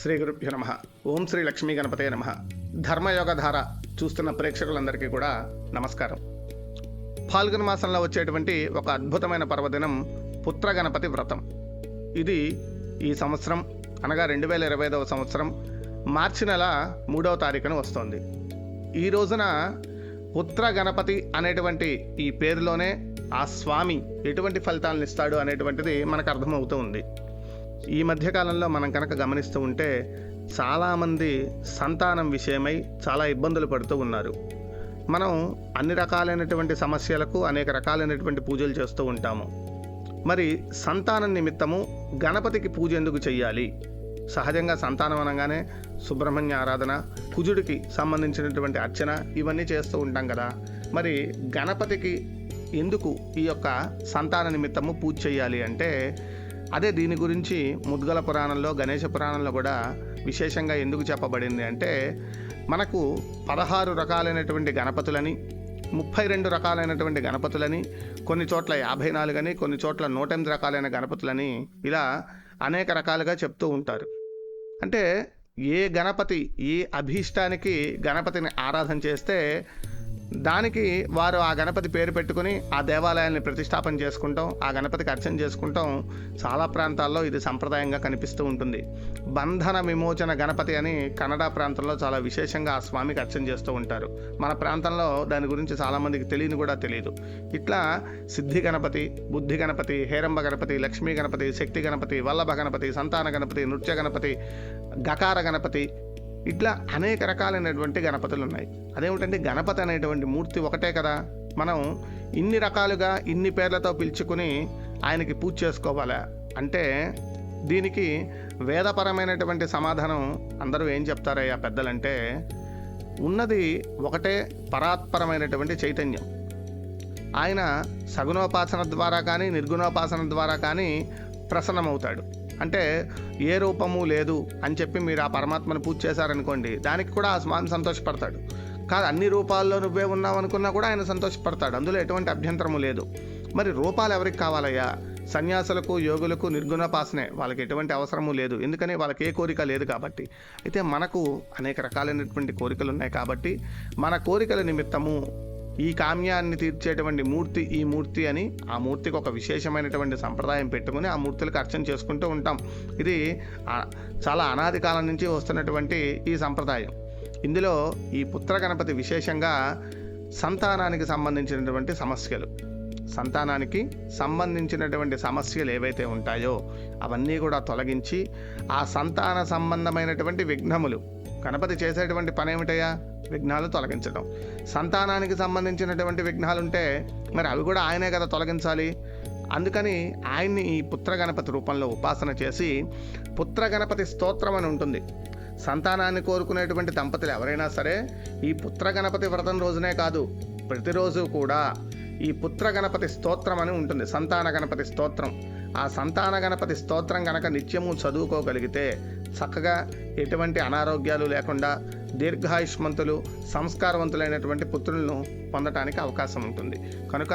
శ్రీ గురుభ్యో నమ. ఓం శ్రీ లక్ష్మీ గణపతే నమ. ధర్మయోగధార చూస్తున్న ప్రేక్షకులందరికీ కూడా నమస్కారం. ఫాల్గుణ మాసంలో వచ్చేటువంటి ఒక అద్భుతమైన పర్వదినం పుత్ర గణపతి వ్రతం. ఇది ఈ సంవత్సరం అనగా రెండు వేల ఇరవై ఐదవ సంవత్సరం మార్చి నెల మూడవ తారీఖున వస్తోంది. ఈ రోజున పుత్ర గణపతి అనేటువంటి ఈ పేరులోనే ఆ స్వామి ఎటువంటి ఫలితాలను ఇస్తాడు అనేటువంటిది మనకు అర్థమవుతూ ఉంది. ఈ మధ్యకాలంలో మనం కనుక గమనిస్తూ ఉంటే చాలామంది సంతానం విషయమై చాలా ఇబ్బందులు పడుతూ ఉన్నారు. మనం అన్ని రకాలైనటువంటి సమస్యలకు అనేక రకాలైనటువంటి పూజలు చేస్తూ ఉంటాము. మరి సంతానం నిమిత్తము గణపతికి పూజ ఎందుకు చెయ్యాలి? సహజంగా సంతానం అనగానే సుబ్రహ్మణ్య ఆరాధన కుజుడికి సంబంధించినటువంటి అర్చన ఇవన్నీ చేస్తూ ఉంటాం కదా. మరి గణపతికి ఎందుకు ఈ యొక్క సంతాన నిమిత్తము పూజ చేయాలి అంటే అదే దీని గురించి ముద్గల పురాణంలో గణేష పురాణంలో కూడా విశేషంగా ఎందుకు చెప్పబడింది అంటే మనకు పదహారు రకాలైనటువంటి గణపతులని ముప్పై రెండు రకాలైనటువంటి గణపతులని కొన్ని చోట్ల యాభై నాలుగని కొన్ని చోట్ల నూట ఎనిమిది రకాలైన గణపతులని ఇలా అనేక రకాలుగా చెప్తూ ఉంటారు. అంటే ఏ గణపతి ఏ అభీష్టానికి గణపతిని ఆరాధన చేస్తే దానికి వారు ఆ గణపతి పేరు పెట్టుకుని ఆ దేవాలయాన్ని ప్రతిష్టాపన చేసుకుంటాం ఆ గణపతికి అర్చన చేసుకుంటాం. చాలా ప్రాంతాల్లో ఇది సంప్రదాయంగా కనిపిస్తూ ఉంటుంది. బంధన విమోచన గణపతి అని కన్నడ ప్రాంతంలో చాలా విశేషంగా ఆ స్వామికి అర్చన చేస్తూ ఉంటారు. మన ప్రాంతంలో దాని గురించి చాలామందికి తెలియని కూడా తెలియదు. ఇట్లా సిద్ధి గణపతి బుద్ధి గణపతి హేరంబ గణపతి లక్ష్మీ గణపతి శక్తి గణపతి వల్లభ గణపతి సంతాన గణపతి నృత్య గణపతి గకార గణపతి ఇట్లా అనేక రకాలైనటువంటి గణపతులు ఉన్నాయి అదేమిటంటే గణపతి అనేటువంటి మూర్తి ఒకటే కదా. మనం ఇన్ని రకాలుగా ఇన్ని పేర్లతో పిలుచుకుని ఆయనకి పూజ చేసుకోవాలా? అంటే దీనికి వేదపరమైనటువంటి సమాధానం అందరూ ఏం చెప్తారయ్యా పెద్దలంటే ఉన్నది ఒకటే పరాత్పరమైనటువంటి చైతన్యం. ఆయన సగుణోపాసన ద్వారా కానీ నిర్గుణోపాసన ద్వారా కానీ ప్రసన్నమవుతాడు. అంటే ఏ రూపము లేదు అని చెప్పి మీరు ఆ పరమాత్మను పూజ చేశారనుకోండి దానికి కూడా ఆ స్వామి సంతోషపడతాడు. కాదు అన్ని రూపాల్లో నువ్వే ఉన్నావు అనుకున్నా కూడా ఆయన సంతోషపడతాడు. అందులో ఎటువంటి అభ్యంతరము లేదు. మరి రూపాలు ఎవరికి కావాలయ్యా? సన్యాసులకు యోగులకు నిర్గుణపాసనే. వాళ్ళకి ఎటువంటి అవసరము లేదు. ఎందుకని? వాళ్ళకి ఏ కోరిక లేదు కాబట్టి. అయితే మనకు అనేక రకాలైనటువంటి కోరికలు ఉన్నాయి కాబట్టి మన కోరికల నిమిత్తము ఈ కామ్యాన్ని తీర్చేటువంటి మూర్తి ఈ మూర్తి అని ఆ మూర్తికి ఒక విశేషమైనటువంటి సంప్రదాయం పెట్టుకుని ఆ మూర్తులకు అర్చన చేసుకుంటూ ఉంటాం. ఇది చాలా అనాది కాలం నుంచి వస్తున్నటువంటి ఈ సంప్రదాయం. ఇందులో ఈ పుత్ర గణపతి విశేషంగా సంతానానికి సంబంధించినటువంటి సమస్యలు. సంతానానికి సంబంధించినటువంటి సమస్యలు ఏవైతే ఉంటాయో అవన్నీ కూడా తొలగించి ఆ సంతాన సంబంధమైనటువంటి విఘ్నములు గణపతి చేసేటువంటి పని ఏమిటయ్యా విఘ్నాలు తొలగించడం. సంతానానికి సంబంధించినటువంటి విఘ్నాలు ఉంటే మరి అవి కూడా ఆయనే కదా తొలగించాలి. అందుకని ఆయన్ని ఈ పుత్ర గణపతి రూపంలో ఉపాసన చేసి పుత్ర గణపతి స్తోత్రం అని ఉంటుంది. సంతానాన్ని కోరుకునేటువంటి దంపతులు ఎవరైనా సరే ఈ పుత్ర గణపతి వ్రతం రోజునే కాదు ప్రతిరోజు కూడా ఈ పుత్ర గణపతి స్తోత్రం అని ఉంటుంది. సంతాన గణపతి స్తోత్రం. ఆ సంతాన గణపతి స్తోత్రం గనక నిత్యము చదువుకోగలిగితే చక్కగా ఎటువంటి అనారోగ్యాలు లేకుండా దీర్ఘాయుష్మంతులు సంస్కారవంతులైనటువంటి పుత్రులను పొందటానికి అవకాశం ఉంటుంది. కనుక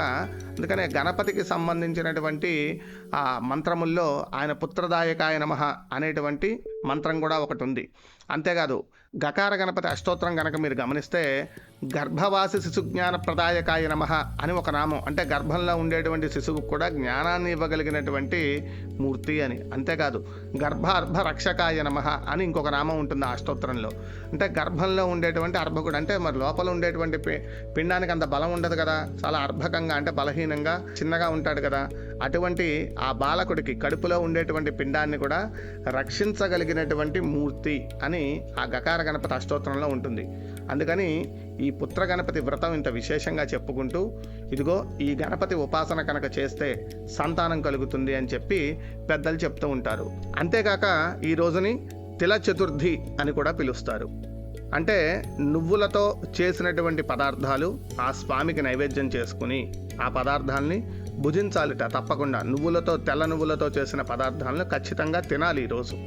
అందుకనే గణపతికి సంబంధించినటువంటి ఆ మంత్రముల్లో ఆయన పుత్రదాయకాయ నమ అనేటువంటి మంత్రం కూడా ఒకటి ఉంది. అంతేకాదు గకార గణపతి అష్టోత్తరం గనక మీరు గమనిస్తే గర్భవాసి శిశు జ్ఞాన ప్రదాయకాయ నమ అని ఒక నామం. అంటే గర్భంలో ఉండేటువంటి శిశువుకు కూడా జ్ఞానాన్ని ఇవ్వగలిగినటువంటి మూర్తి అని. అంతేకాదు గర్భార్భ రక్షకాయ నమ అని ఇంకొక నామం ఉంటుంది ఆ అష్టోత్తరంలో. అంటే గర్భంలో ఉండేటువంటి అర్భకుడు అంటే మరి లోపల ఉండేటువంటి పి- పిండానికి అంత బలం ఉండదు కదా. చాలా అర్భకంగా అంటే బలహీనంగా చిన్నగా ఉంటాడు కదా. అటువంటి ఆ బాలకుడికి కడుపులో ఉండేటువంటి పిండాన్ని కూడా రక్షించగలిగినటువంటి మూర్తి అని ఆ గకార గణపతి అష్టోత్తరంలో ఉంటుంది. అందుకని ఈ పుత్ర గణపతి వ్రతం ఇంత విశేషంగా చెప్పుకుంటూ ఇదిగో ఈ గణపతి ఉపాసన కనుక చేస్తే సంతానం కలుగుతుంది అని చెప్పి పెద్దలు చెప్తూ ఉంటారు. అంతేకాక ఈ రోజుని తిల చతుర్థి అని కూడా పిలుస్తారు. అంటే నువ్వులతో చేసినటువంటి పదార్థాలు ఆ స్వామికి నైవేద్యం చేసుకుని ఆ పదార్థాలని భుజించాలిట తప్పకుండా. నువ్వులతో తెల్ల నువ్వులతో చేసిన పదార్థాలను ఖచ్చితంగా తినాలి ఈరోజు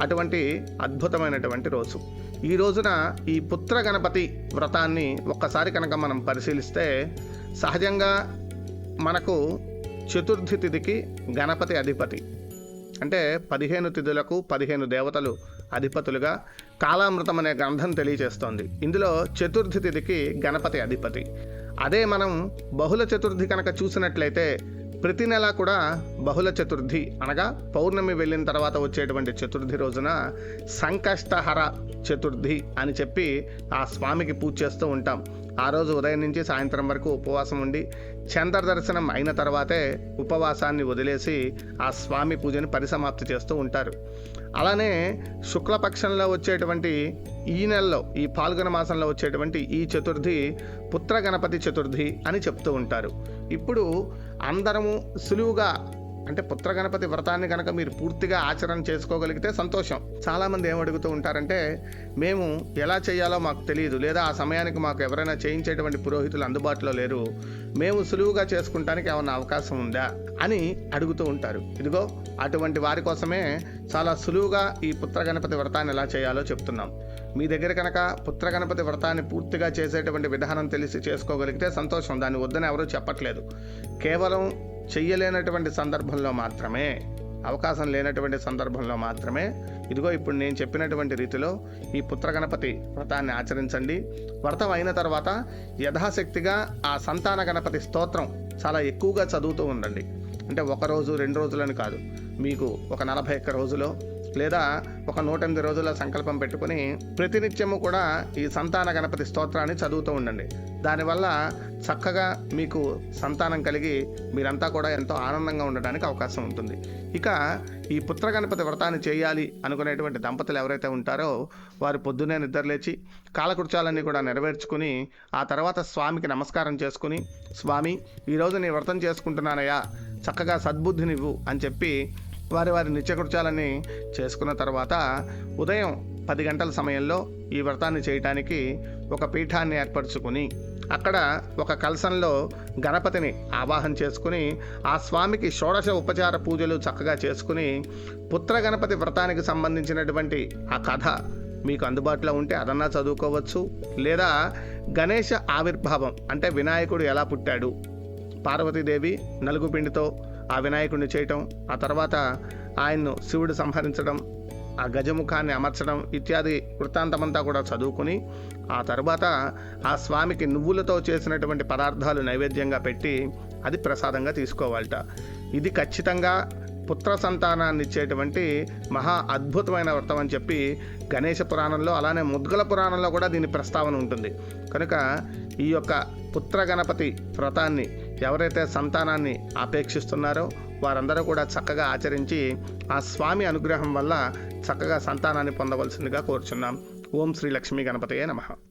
అటువంటి అద్భుతమైనటువంటి రోజు. ఈ రోజున ఈ పుత్ర గణపతి వ్రతాన్ని ఒక్కసారి కనుక మనం పరిశీలిస్తే సహజంగా మనకు చతుర్థి తిథికి గణపతి అధిపతి. అంటే పదిహేను తిథులకు పదిహేను దేవతలు అధిపతులుగా కాలామృతం అనే గ్రంథం తెలియజేస్తోంది. ఇందులో చతుర్థి తిథికి గణపతి అధిపతి. అదే మనం బహుళ చతుర్థి కనుక చూసినట్లయితే ప్రతి నెల కూడా బహుళ చతుర్థి అనగా పౌర్ణమి వెళ్ళిన తర్వాత వచ్చేటువంటి చతుర్థి రోజున సంకష్టహర చతుర్థి అని చెప్పి ఆ స్వామికి పూజ చేస్తూ ఉంటాం. ఆ రోజు ఉదయం నుంచి సాయంత్రం వరకు ఉపవాసం ఉండి చంద్ర దర్శనం అయిన తర్వాతే ఉపవాసాన్ని వదిలేసి ఆ స్వామి పూజని పరిసమాప్తి చేస్తూ ఉంటారు. అలానే శుక్లపక్షంలో వచ్చేటువంటి ఈ నెలలో ఈ పాల్గొన మాసంలో వచ్చేటువంటి ఈ చతుర్థి పుత్ర గణపతి చతుర్థి అని చెప్తూ ఉంటారు. ఇప్పుడు అందరము సులువుగా అంటే పుత్ర గణపతి వ్రతాన్ని కనుక మీరు పూర్తిగా ఆచరణ చేసుకోగలిగితే సంతోషం. చాలామంది ఏం అడుగుతూ ఉంటారంటే మేము ఎలా చేయాలో మాకు తెలియదు లేదా ఆ సమయానికి మాకు ఎవరైనా చేయించేటువంటి పురోహితులు అందుబాటులో లేరు. మేము సులువుగా చేసుకుంటానికి ఏమన్నా అవకాశం ఉందా? అని అడుగుతూ ఉంటారు. ఇదిగో అటువంటి వారి కోసమే చాలా సులువుగా ఈ పుత్ర గణపతి వ్రతాన్ని ఎలా చేయాలో చెప్తున్నాం. మీ దగ్గర కనుక పుత్ర గణపతి వ్రతాన్ని పూర్తిగా చేసేటువంటి విధానం తెలిసి చేసుకోగలిగితే సంతోషం. దాన్ని వద్దని ఎవరూ చెప్పట్లేదు. కేవలం చెయ్యలేనటువంటి సందర్భంలో మాత్రమే అవకాశం లేనటువంటి సందర్భంలో మాత్రమే ఇదిగో ఇప్పుడు నేను చెప్పినటువంటి రీతిలో ఈ పుత్ర గణపతి వ్రతాన్ని ఆచరించండి. వ్రతం అయిన తర్వాత యథాశక్తిగా ఆ సంతాన గణపతి స్తోత్రం చాలా ఎక్కువగా చదువుతూ ఉండండి. అంటే ఒక రోజు రెండు రోజులని కాదు మీకు ఒక నలభై ఒక్క రోజులో లేదా ఒక నూట ఎనిమిది రోజుల సంకల్పం పెట్టుకుని ప్రతినిత్యము కూడా ఈ సంతాన గణపతి స్తోత్రాన్ని చదువుతూ ఉండండి. దానివల్ల చక్కగా మీకు సంతానం కలిగి మీరంతా కూడా ఎంతో ఆనందంగా ఉండడానికి అవకాశం ఉంటుంది. ఇక ఈ పుత్ర గణపతి వ్రతాన్ని చేయాలి అనుకునేటువంటి దంపతులు ఎవరైతే ఉంటారో వారు పొద్దున్నే నిద్రలేచి కాలకృత్యాలన్నీ కూడా నెరవేర్చుకుని ఆ తర్వాత స్వామికి నమస్కారం చేసుకుని స్వామి ఈరోజు నీ వ్రతం చేసుకుంటున్నానయ్యా చక్కగా సద్బుద్ధినివ్వు అని చెప్పి వారి వారి నిత్యకృత్యాలని చేసుకున్న తర్వాత ఉదయం పది గంటల సమయంలో ఈ వ్రతాన్ని చేయటానికి ఒక పీఠాన్ని ఏర్పరచుకుని అక్కడ ఒక కలసంలో గణపతిని ఆవాహన చేసుకుని ఆ స్వామికి షోడశ ఉపచార పూజలు చక్కగా చేసుకుని పుత్ర గణపతి వ్రతానికి సంబంధించినటువంటి ఆ కథ మీకు అందుబాటులో ఉంటే అదన్నా చదువుకోవచ్చు. లేదా గణేష ఆవిర్భావం అంటే వినాయకుడు ఎలా పుట్టాడు పార్వతీదేవి నలుగు పిండితో ఆ వినాయకుడిని చేయటం ఆ తర్వాత ఆయన్ను శివుడు సంహరించడం ఆ గజముఖాన్ని అమర్చడం ఇత్యాది వృత్తాంతమంతా కూడా చదువుకుని ఆ తర్వాత ఆ స్వామికి నువ్వులతో చేసినటువంటి పదార్థాలు నైవేద్యంగా పెట్టి అది ప్రసాదంగా తీసుకోవాలట. ఇది ఖచ్చితంగా పుత్ర సంతానాన్ని ఇచ్చేటువంటి మహా అద్భుతమైన వ్రతం అని చెప్పి గణేష పురాణంలో అలానే ముద్గల పురాణంలో కూడా దీని ప్రస్తావన ఉంటుంది. కనుక ఈ యొక్క పుత్ర గణపతి వ్రతాన్ని ఎవరైతే సంతానాన్ని ఆపేక్షిస్తున్నారో వారందరూ కూడా చక్కగా ఆచరించి ఆ స్వామి అనుగ్రహం వల్ల చక్కగా సంతానాన్ని పొందవలసిందిగా కోరుచున్నాం. ఓం శ్రీ లక్ష్మీ గణపతియే నమః.